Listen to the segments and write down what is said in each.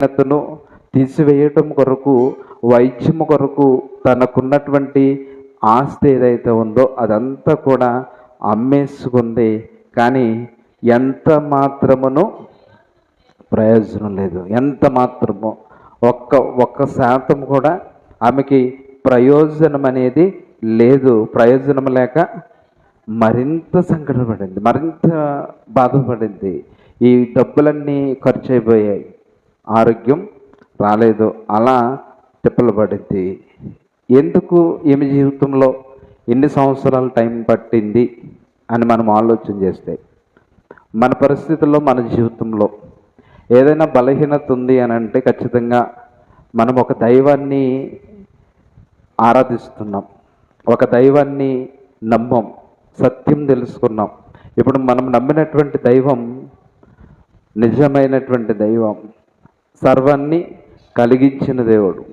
బలహీనతను తీసివేయటం కొరకు వైద్యము కొరకు తనకున్నటువంటి ఆస్తి ఏదైతే ఉందో అదంతా కూడా అమ్మేసుకుంది. కానీ ఎంత మాత్రమును ప్రయోజనం లేదు. ఎంత మాత్రము? ఒక్క ఒక్క శాతం కూడా ఆమెకి ప్రయోజనం అనేది లేదు. ప్రయోజనం లేక మరింత సంకటపడింది మరింత బాధపడింది. ఈ డబ్బులన్నీ ఖర్చు అయిపోయాయి. ఆరోగ్యం రాలేదు. అలా తిప్పలు పడింది ఎందుకు ఈమె జీవితంలో ఎన్ని సంవత్సరాల టైం పట్టింది అని మనం ఆలోచన చేస్తే మన పరిస్థితుల్లో మన జీవితంలో ఏదైనా బలహీనత ఉంది అని అంటే ఖచ్చితంగా మనం ఒక దైవాన్ని ఆరాధిస్తున్నాం. ఒక దైవాన్ని నమ్మం. సత్యం తెలుసుకున్నాం. ఇప్పుడు మనం నమ్మినటువంటి దైవం నిజమైనటువంటి దైవం. సర్వాన్ని కలిగించిన దేవుడు.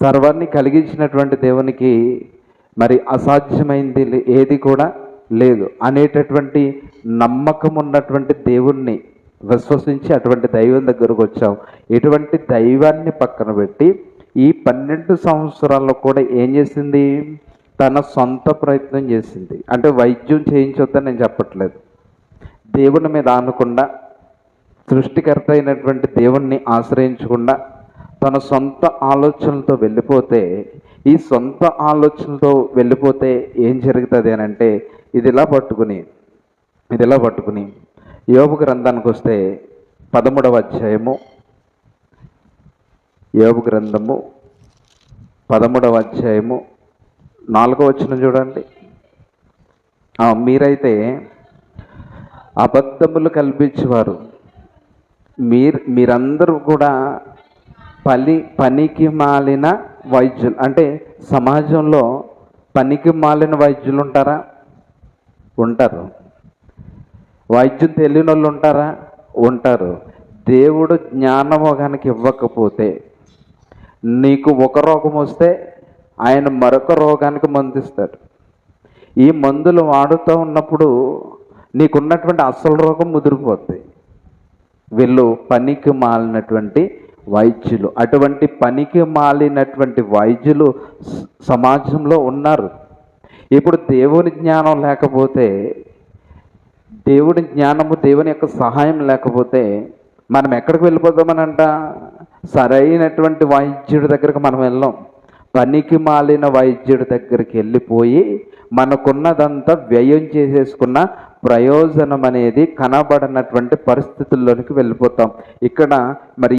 సర్వాన్ని కలిగించినటువంటి దేవునికి మరి అసాధ్యమైంది లే- ఏది కూడా లేదు. అనేటటువంటి నమ్మకం ఉన్నటువంటి దేవుణ్ణి విశ్వసించి అటువంటి దైవం దగ్గరకు వచ్చాం. ఇటువంటి దైవాన్ని పక్కన పెట్టి ఈ పన్నెండు సంవత్సరాల్లో కూడా ఏం చేసింది? తన సొంత ప్రయత్నం చేసింది. అంటే వైద్యం చేయించొద్దని నేను చెప్పట్లేదు. దేవుని మీద ఆనకుండా సృష్టికర్త అయినటువంటి దేవుణ్ణి ఆశ్రయించకుండా తన సొంత ఆలోచనలతో వెళ్ళిపోతే ఈ సొంత ఆలోచనలతో వెళ్ళిపోతే ఏం జరుగుతుంది అని అంటే ఇది ఇలా పట్టుకుని ఇది ఇలా పట్టుకుని యోగు గ్రంథానికి వస్తే పదమూడవ అధ్యాయము యోగు గ్రంథము పదమూడవ అధ్యాయము నాలుగో వచ్చిన చూడండి. మీరైతే అబద్ధములు కల్పించేవారు. మీరు మీరందరూ కూడా పని పనికి మాలిన వైద్యులు. అంటే సమాజంలో పనికి మాలిన వైద్యులు ఉంటారా? ఉంటారు. వైద్యం తెలియని వాళ్ళు ఉంటారా? ఉంటారు. దేవుడు జ్ఞానము కనుక ఇవ్వకపోతే నీకు ఒక రోగం వస్తే ఆయన మరొక రోగానికి మందిస్తాడు. ఈ మందులు వాడుతూ ఉన్నప్పుడు నీకున్నటువంటి అసలు రోగం ముదిరిపోద్ది. వీళ్ళు పనికి మాలినటువంటి వైద్యులు. అటువంటి పనికి మాలినటువంటి వైద్యులు సమాజంలో ఉన్నారు. ఇప్పుడు దేవుని జ్ఞానం లేకపోతే దేవుని జ్ఞానము దేవుని యొక్క సహాయం లేకపోతే మనం ఎక్కడికి వెళ్ళిపోతామనంట సరైనటువంటి వైద్యుడి దగ్గరికి మనం వెళ్ళాం. పనికి మాలిన వైద్యుడి దగ్గరికి వెళ్ళిపోయి మనకున్నదంతా వ్యయం చేసేసుకున్న ప్రయోజనం అనేది కనబడనటువంటి పరిస్థితుల్లోనికి వెళ్ళిపోతాం. ఇక్కడ మరి